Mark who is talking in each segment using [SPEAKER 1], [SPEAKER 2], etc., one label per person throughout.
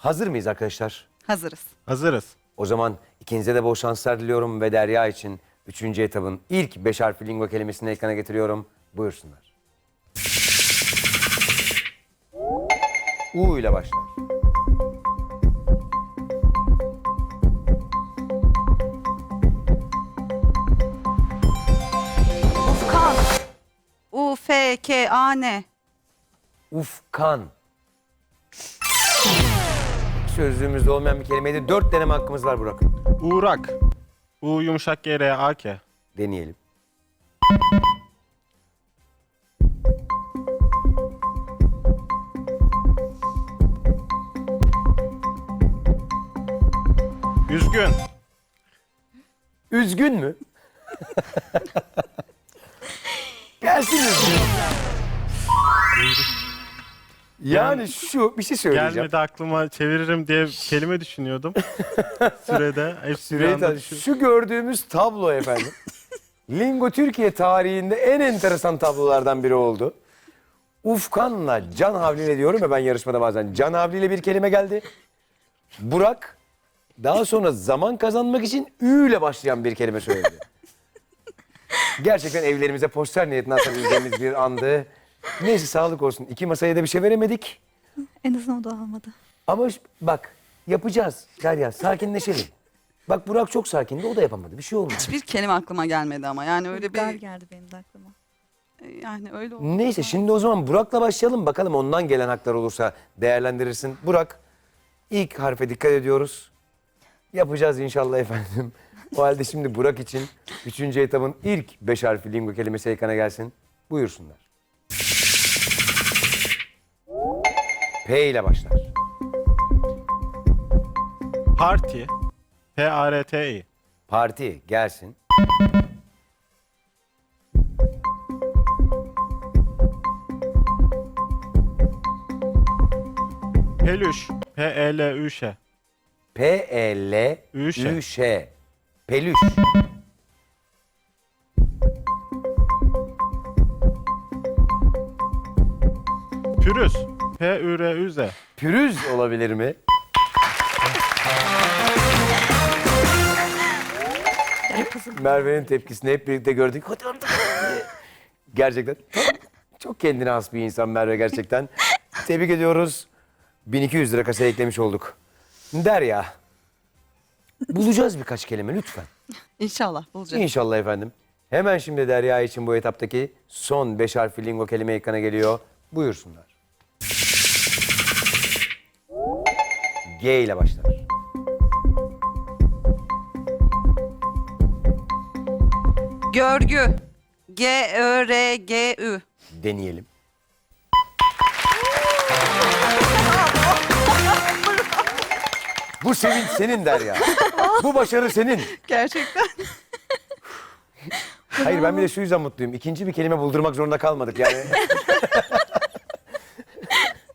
[SPEAKER 1] Hazır mıyız arkadaşlar?
[SPEAKER 2] Hazırız.
[SPEAKER 3] Hazırız.
[SPEAKER 1] O zaman ikinize de bol şanslar diliyorum ve Derya için 3. etabın ilk 5 harfli lingo kelimesini ekrana getiriyorum. Buyursunlar. U ile başlar.
[SPEAKER 2] Ufkan. U F K A N.
[SPEAKER 1] Ufkan. Sözlüğümüzde olmayan bir kelimeydi. Dört deneme hakkımız var Burak.
[SPEAKER 3] Uğrak. U yumuşak G R A K.
[SPEAKER 1] Deneyelim.
[SPEAKER 3] Üzgün.
[SPEAKER 1] Üzgün mü? Gelsin üzgün. Yani şu bir şey söyleyeceğim.
[SPEAKER 3] Gelmedi aklıma çeviririm diye kelime düşünüyordum. Sürede. Hepsi bir
[SPEAKER 1] Süreyya
[SPEAKER 3] anda düşün-
[SPEAKER 1] şu gördüğümüz tablo efendim. Lingo Türkiye tarihinde en enteresan tablolardan biri oldu. Ufkan'la Can Havli ile diyorum ya ben yarışmada bazen. Can Havli ile bir kelime geldi. Burak daha sonra zaman kazanmak için Ü ile başlayan bir kelime söyledi. Gerçekten evlerimize poster niyetine atabileceğimiz bir andı. Neyse sağlık olsun. İki masaya da bir şey veremedik.
[SPEAKER 4] En azından o da almadı.
[SPEAKER 1] Ama ş- bak yapacağız Derya sakinleşelim. Bak Burak çok sakindi o da yapamadı bir şey olmadı.
[SPEAKER 2] Hiçbir kelime aklıma gelmedi ama yani öyle
[SPEAKER 4] Gar
[SPEAKER 2] bir
[SPEAKER 4] geldi benim de aklıma.
[SPEAKER 2] yani öyle oldu.
[SPEAKER 1] Neyse şimdi o zaman Burak'la başlayalım bakalım ondan gelen haklar olursa değerlendirirsin. Burak ilk harfe dikkat ediyoruz. Yapacağız inşallah efendim. O halde şimdi Burak için 3. etabın ilk 5 harfi lingo kelimesi ekrana gelsin. Buyursunlar. P ile başlar.
[SPEAKER 3] Parti. P A R T I.
[SPEAKER 1] Parti gelsin.
[SPEAKER 3] Pelüş. P E L Ü Ş.
[SPEAKER 1] P-E-L-Ü-Ş.
[SPEAKER 3] Üşe.
[SPEAKER 1] Pelüş.
[SPEAKER 3] Pürüz. P Ü R Ü Z.
[SPEAKER 1] Pürüz olabilir mi? Merve'nin tepkisini hep birlikte gördük. Hadi gerçekten çok, kendine has bir insan Merve gerçekten. Tebrik ediyoruz. 1200 lira kasaya eklemiş olduk. Derya. Bulacağız birkaç kelime lütfen.
[SPEAKER 2] İnşallah bulacağız.
[SPEAKER 1] İnşallah efendim. Hemen şimdi Derya için bu etaptaki son beş harfli lingo kelime ekrana geliyor. Buyursunlar. G ile başlar.
[SPEAKER 2] Görgü. G Ö R G Ü.
[SPEAKER 1] Deneyelim. Bu sevinç senin Derya. Bu başarı senin.
[SPEAKER 2] Gerçekten.
[SPEAKER 1] Hayır ben bir de şu yüzden mutluyum. İkinci bir kelime buldurmak zorunda kalmadık yani.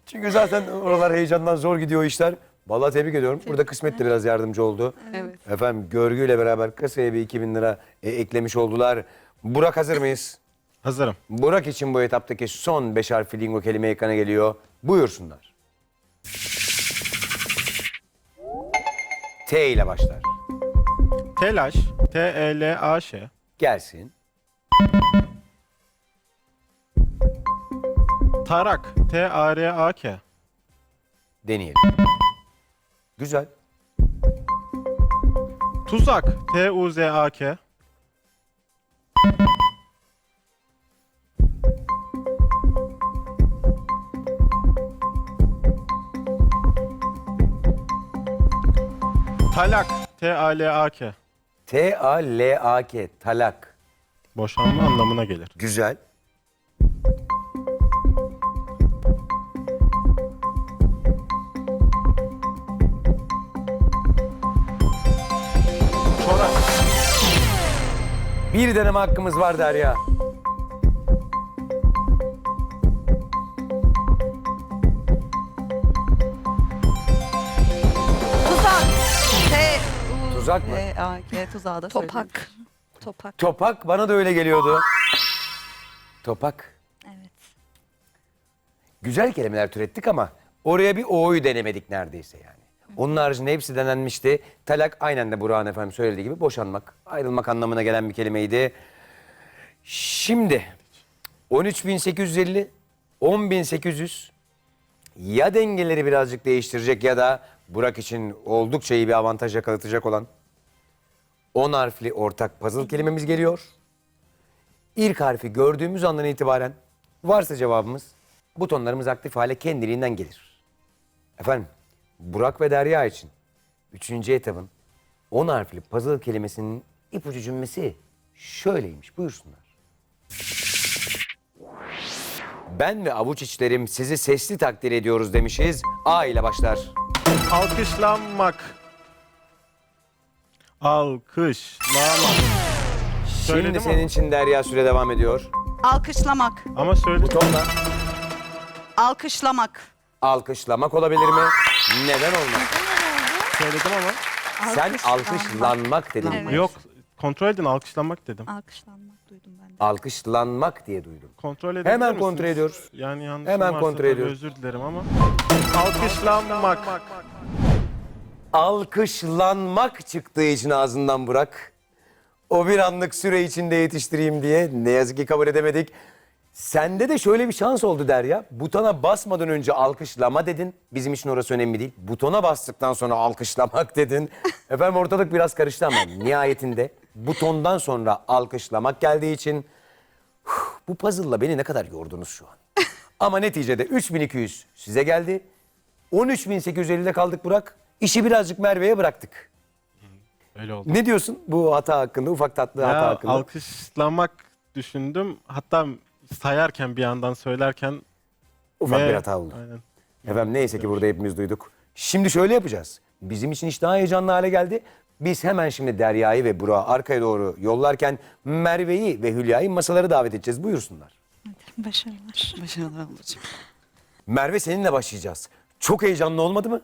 [SPEAKER 1] Çünkü zaten oralar heyecandan zor gidiyor işler. Vallahi tebrik ediyorum. Burada kısmet de biraz yardımcı oldu.
[SPEAKER 2] Evet.
[SPEAKER 1] Efendim görgüyle beraber kasaya bir 2000 lira e, eklemiş oldular. Burak hazır mıyız?
[SPEAKER 3] Hazırım.
[SPEAKER 1] Burak için bu etaptaki son beş harfli lingo kelime ekrana geliyor. Buyursunlar. T ile başlar.
[SPEAKER 3] Telaş. T E L A Ş.
[SPEAKER 1] Gelsin.
[SPEAKER 3] Tarak. T A R A K.
[SPEAKER 1] Deneyelim. Güzel.
[SPEAKER 3] Tuzak. T U Z A K. Talak. T A L A K.
[SPEAKER 1] T-A-L-A-K. Talak.
[SPEAKER 3] Boşanma anlamına gelir.
[SPEAKER 1] Güzel. Bir deneme hakkımız var Derya.
[SPEAKER 2] Tuzak. T
[SPEAKER 1] Tuzak mı?
[SPEAKER 2] Z A K tuzağı da söyledim.
[SPEAKER 4] Topak. Topak.
[SPEAKER 1] Topak bana da öyle geliyordu. Topak.
[SPEAKER 4] Evet.
[SPEAKER 1] Güzel kelimeler türettik ama Oraya bir O'yu denemedik neredeyse yani. Onun haricinde hepsi denenmişti. Talak aynen de Burak'ın efendim söylediği gibi boşanmak, ayrılmak anlamına gelen bir kelimeydi. Şimdi 13.850, 10.800 ya dengeleri birazcık değiştirecek ya da Burak için oldukça iyi bir avantaj yakalatacak olan 10 harfli ortak puzzle kelimemiz geliyor. İlk harfi gördüğümüz andan itibaren varsa cevabımız butonlarımız aktif hale kendiliğinden gelir. Efendim Burak ve Derya için 3. etabın 10 harfli puzzle kelimesinin ipucu cümlesi şöyleymiş buyursunlar. Ben ve avuç içlerim sizi sesli takdir ediyoruz demişiz. A ile başlar.
[SPEAKER 3] Alkışlanmak. Alkışlamak.
[SPEAKER 1] Şimdi
[SPEAKER 3] Söyledim
[SPEAKER 1] senin
[SPEAKER 3] ama.
[SPEAKER 1] için Derya süre devam ediyor.
[SPEAKER 2] Alkışlamak.
[SPEAKER 3] Ama söyledim.
[SPEAKER 1] Butonla
[SPEAKER 2] Alkışlamak.
[SPEAKER 1] alkışlamak olabilir mi? Neden olmaz?
[SPEAKER 3] Söyledim ama.
[SPEAKER 1] Sen
[SPEAKER 4] Alkışlanmak.
[SPEAKER 1] dedin.
[SPEAKER 4] Evet.
[SPEAKER 3] Yok kontrol edin alkışlanmak dedim.
[SPEAKER 4] Alkışlanmak duydum ben de.
[SPEAKER 1] Alkışlanmak diye duydum.
[SPEAKER 3] Kontrol edebilir
[SPEAKER 1] Hemen
[SPEAKER 3] misiniz?
[SPEAKER 1] kontrol ediyoruz.
[SPEAKER 3] Yani yanlış
[SPEAKER 1] Hemen
[SPEAKER 3] varsa
[SPEAKER 1] kontrol
[SPEAKER 3] tabii
[SPEAKER 1] ediyoruz.
[SPEAKER 3] Özür dilerim ama. Alkışlanmak.
[SPEAKER 1] Alkışlanmak çıktığı için ağzından bırak. O bir anlık süre içinde yetiştireyim diye ne yazık ki kabul edemedik. Sende de şöyle bir şans oldu Derya. Butona basmadan önce alkışlama dedin. Bizim için orası önemli değil. Butona bastıktan sonra alkışlamak dedin. Efendim ortalık biraz karıştı ama nihayetinde butondan sonra alkışlamak geldiği için huh, bu puzzle'la beni ne kadar yordunuz şu an. Ama neticede 3200 size geldi. 13.850'de kaldık Burak. İşi birazcık Merve'ye bıraktık.
[SPEAKER 3] Öyle oldu.
[SPEAKER 1] Ne diyorsun bu hata hakkında, ufak tatlı hata
[SPEAKER 3] Ya,
[SPEAKER 1] hakkında?
[SPEAKER 3] alkışlamak düşündüm. Hatta sayarken bir yandan söylerken
[SPEAKER 1] ufak
[SPEAKER 3] ve-
[SPEAKER 1] bir hata oldu.
[SPEAKER 3] Aynen.
[SPEAKER 1] Efendim neyse ki burada hepimiz duyduk. Şimdi şöyle yapacağız. Bizim için iş daha heyecanlı hale geldi. Biz hemen şimdi Derya'yı ve Burak'ı arkaya doğru yollarken Merve'yi ve Hülya'yı masalara davet edeceğiz. Buyursunlar.
[SPEAKER 4] Hadi başarılar.
[SPEAKER 2] Başarılar ablacığım.
[SPEAKER 1] Merve seninle başlayacağız. Çok heyecanlı olmadı mı?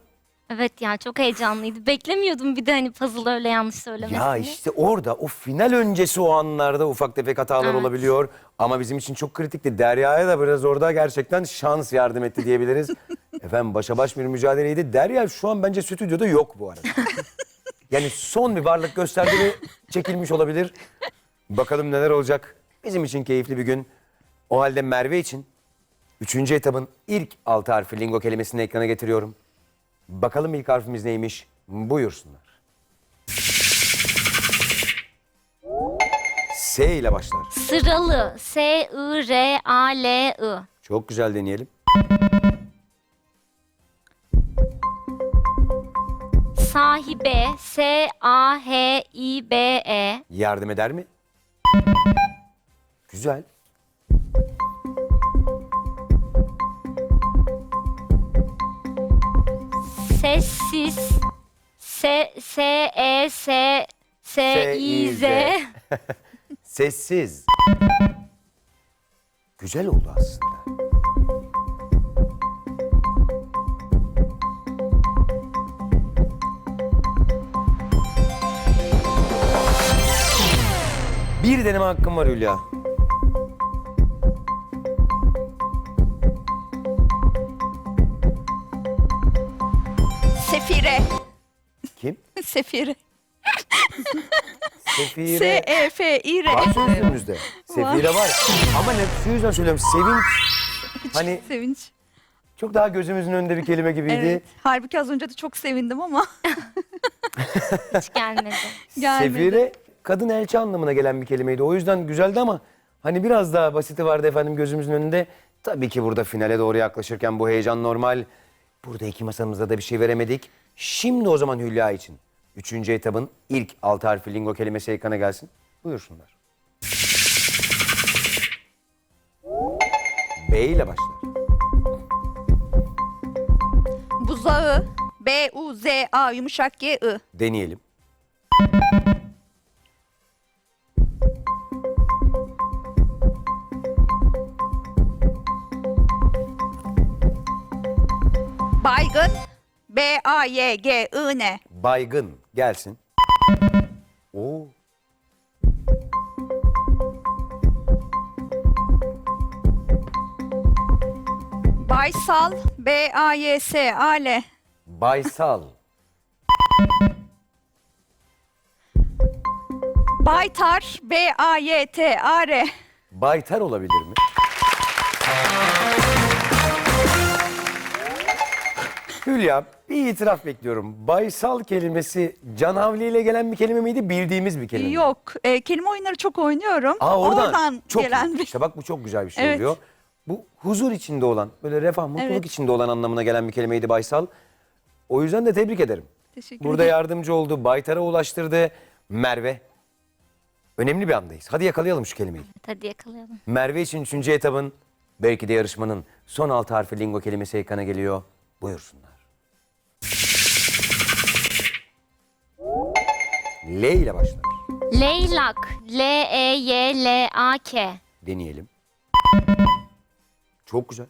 [SPEAKER 5] Evet ya çok heyecanlıydı. Beklemiyordum bir de hani puzzle öyle yanlış söylemesini.
[SPEAKER 1] Ya işte orada o final öncesi o anlarda ufak tefek hatalar
[SPEAKER 5] Evet.
[SPEAKER 1] olabiliyor. Ama bizim için çok kritikti. Derya'ya da biraz orada gerçekten şans yardım etti diyebiliriz. Efendim başa baş bir mücadeleydi. Derya şu an bence stüdyoda yok bu arada. Yani son bir varlık gösterdi ve çekilmiş olabilir. Bakalım neler olacak. Bizim için keyifli bir gün. O halde Merve için üçüncü etabın ilk altı harfi lingo kelimesini ekrana getiriyorum. Bakalım ilk harfimiz neymiş? Buyursunlar. S ile başlar.
[SPEAKER 5] Sıralı. S-I-R-A-L-I.
[SPEAKER 1] Çok güzel deneyelim.
[SPEAKER 5] Sahibe. S-A-H-İ-B-E.
[SPEAKER 1] Yardım eder mi? Güzel.
[SPEAKER 5] Sessiz. S-S-E-S. S-İ-Z.
[SPEAKER 1] Sessiz. Güzel oldu aslında. Bir deneme hakkım var Hülya.
[SPEAKER 2] Sefire.
[SPEAKER 4] Sefire. S-E-F-İ-R.
[SPEAKER 1] Var sözlüğümüzde. Sefire var. Ama ne şu yüzden söylüyorum. Sevinç. Hani
[SPEAKER 4] Sevinç.
[SPEAKER 1] çok daha gözümüzün önünde bir kelime gibiydi.
[SPEAKER 4] Evet. Halbuki az önce de çok sevindim ama
[SPEAKER 5] Hiç gelmedi.
[SPEAKER 4] gelmedi.
[SPEAKER 1] Sefire kadın elçi anlamına gelen bir kelimeydi. O yüzden güzeldi ama hani biraz daha basiti vardı efendim gözümüzün önünde. Tabii ki burada finale doğru yaklaşırken bu heyecan normal. Burada iki masamızda da bir şey veremedik. Şimdi o zaman Hülya için. Üçüncü etabın ilk altı harfi lingo kelimesi ekrana gelsin. Buyursunlar. B ile başlar.
[SPEAKER 2] Buzağı. B-U-Z-A yumuşak G-I.
[SPEAKER 1] Deneyelim.
[SPEAKER 2] Baygın. B-A-Y-G-I-N.
[SPEAKER 1] Baygın gelsin. Oo.
[SPEAKER 4] Baysal. B-A-Y-S-A-L.
[SPEAKER 1] Baysal.
[SPEAKER 4] Baytar. B-A-Y-T-A-R.
[SPEAKER 1] Baytar olabilir mi? Hülya bir itiraf bekliyorum. Baysal kelimesi canavli ile gelen bir kelime miydi? Bildiğimiz bir kelime mi?
[SPEAKER 4] Yok. e, kelime oyunları çok oynuyorum.
[SPEAKER 1] Aa oradan, çok
[SPEAKER 4] gelen bir...
[SPEAKER 1] İşte bak bu çok güzel bir şey
[SPEAKER 4] Evet.
[SPEAKER 1] oluyor. Bu huzur içinde olan, böyle refah, mutluluk
[SPEAKER 4] Evet.
[SPEAKER 1] içinde olan anlamına gelen bir kelimeydi Baysal. O yüzden de tebrik ederim.
[SPEAKER 4] Teşekkür
[SPEAKER 1] Burada
[SPEAKER 4] ederim.
[SPEAKER 1] yardımcı oldu, Baytar'a ulaştırdı. Merve. Önemli bir andayız. Hadi yakalayalım şu kelimeyi.
[SPEAKER 5] Hadi yakalayalım.
[SPEAKER 1] Merve için üçüncü etabın, belki de yarışmanın son altı harfi lingo kelimesi ekrana geliyor. Buyursunlar. L ile başlar.
[SPEAKER 5] Leylak. E L-E-Y-L-A-K.
[SPEAKER 1] Deneyelim. Çok güzel.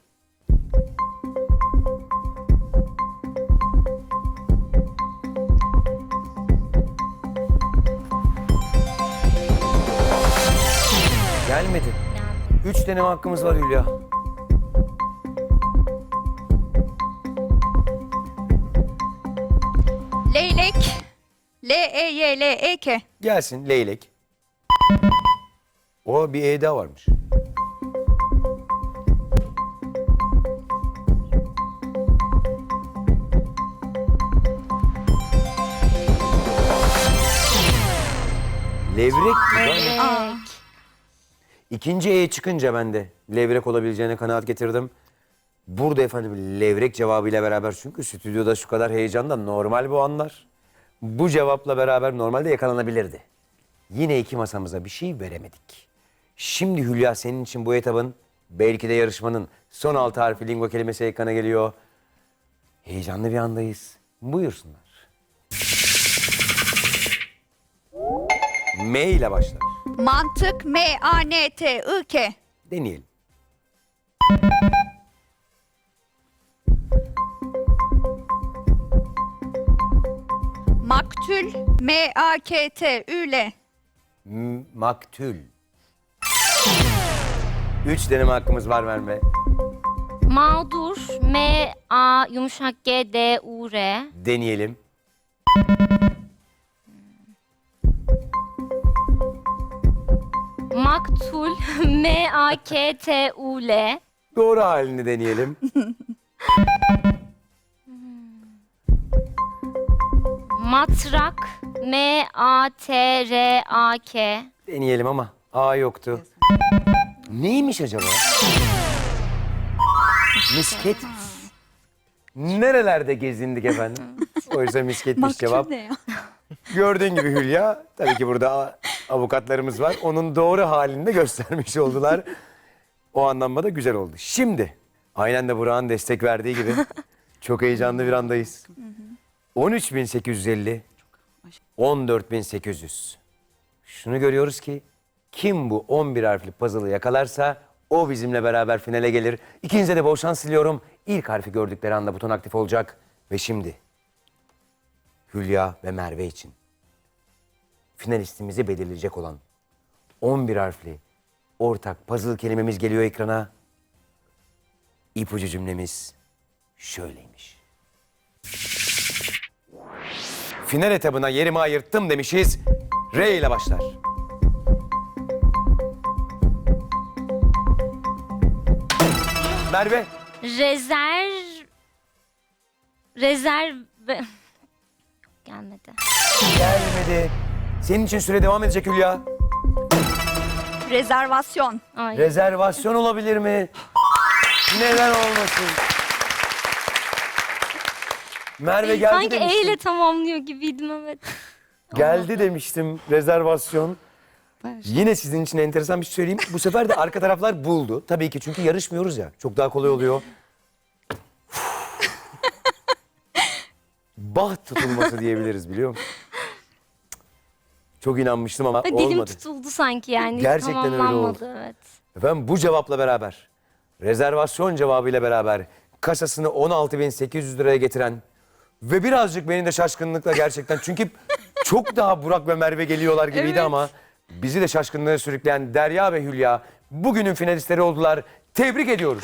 [SPEAKER 1] Gelmedi. Üç deneme hakkımız var Hülya.
[SPEAKER 4] Leylek. L-E-Y-L-E-K.
[SPEAKER 1] Gelsin leylek. O bir E daha varmış. Levrek
[SPEAKER 5] Levrek.
[SPEAKER 1] ikinci E çıkınca ben de levrek olabileceğine kanaat getirdim. Burada efendim levrek cevabıyla beraber çünkü stüdyoda şu kadar heyecanda normal bu anlar. Bu cevapla beraber normalde yakalanabilirdi. Yine iki masamıza bir şey veremedik. Şimdi Hülya senin için bu etabın belki de yarışmanın son altı harfi lingo kelimesi ekrana geliyor. Heyecanlı bir andayız. Buyursunlar. M ile başlar.
[SPEAKER 4] Mantık. M-A-N-T-I-K.
[SPEAKER 1] Deneyelim.
[SPEAKER 4] Maktül. M-A-K-T-Ü-L.
[SPEAKER 1] M- Maktül. Üç deneme hakkımız var verme.
[SPEAKER 5] Mağdur. M-A yumuşak G-D-U-R.
[SPEAKER 1] Deneyelim.
[SPEAKER 5] Maktul. M-A-K-T-U-L.
[SPEAKER 1] Doğru halini deneyelim.
[SPEAKER 5] Matrak. M-A-T-R-A-K.
[SPEAKER 1] Deneyelim ama A yoktu. Neymiş acaba? Misket. Nerelerde gezindik efendim? O yüzden misketmiş cevap.
[SPEAKER 4] ne ya?
[SPEAKER 1] Gördüğün gibi Hülya, tabii ki burada avukatlarımız var. Onun doğru halini de göstermiş oldular. O anlamda da güzel oldu. Şimdi, aynen de Burak'ın destek verdiği gibi çok heyecanlı bir andayız. 13.850, 14.800. Şunu görüyoruz ki kim bu 11 harfli puzzle'ı yakalarsa o bizimle beraber finale gelir. İkinize de bol şans diliyorum. İlk harfi gördükleri anda buton aktif olacak. Ve şimdi Hülya ve Merve için finalistimizi belirleyecek olan 11 harfli ortak puzzle kelimemiz geliyor ekrana. İpucu cümlemiz şöyleymiş. Final etabına yerimi ayırttım demişiz. R ile başlar. Merve.
[SPEAKER 5] Rezer... Rezerve... Gelmedi.
[SPEAKER 1] Gelmedi. Senin için süre devam edecek Hülya.
[SPEAKER 4] Rezervasyon.
[SPEAKER 5] Ay.
[SPEAKER 1] Rezervasyon olabilir mi? Neden olmasın? Merve geldi
[SPEAKER 5] Sanki E
[SPEAKER 1] demiştim.
[SPEAKER 5] ile tamamlıyor gibiydim evet.
[SPEAKER 1] Geldi demiştim rezervasyon. Yine sizin için enteresan bir şey söyleyeyim. Bu sefer de arka taraflar buldu. Tabii ki çünkü yarışmıyoruz ya. Çok daha kolay oluyor. Baht tutulması diyebiliriz biliyor musun? Çok inanmıştım ama
[SPEAKER 5] Dilim
[SPEAKER 1] olmadı.
[SPEAKER 5] tutuldu sanki yani.
[SPEAKER 1] Gerçekten öyle
[SPEAKER 5] Tamamlanmadı, Evet.
[SPEAKER 1] Efendim bu cevapla beraber, rezervasyon cevabıyla beraber kasasını 16.800 liraya getiren ve birazcık beni de şaşkınlıkla gerçekten çünkü çok daha Burak ve Merve geliyorlar gibiydi
[SPEAKER 4] Evet.
[SPEAKER 1] ama bizi de şaşkınlığa sürükleyen Derya ve Hülya bugünün finalistleri oldular. Tebrik ediyoruz.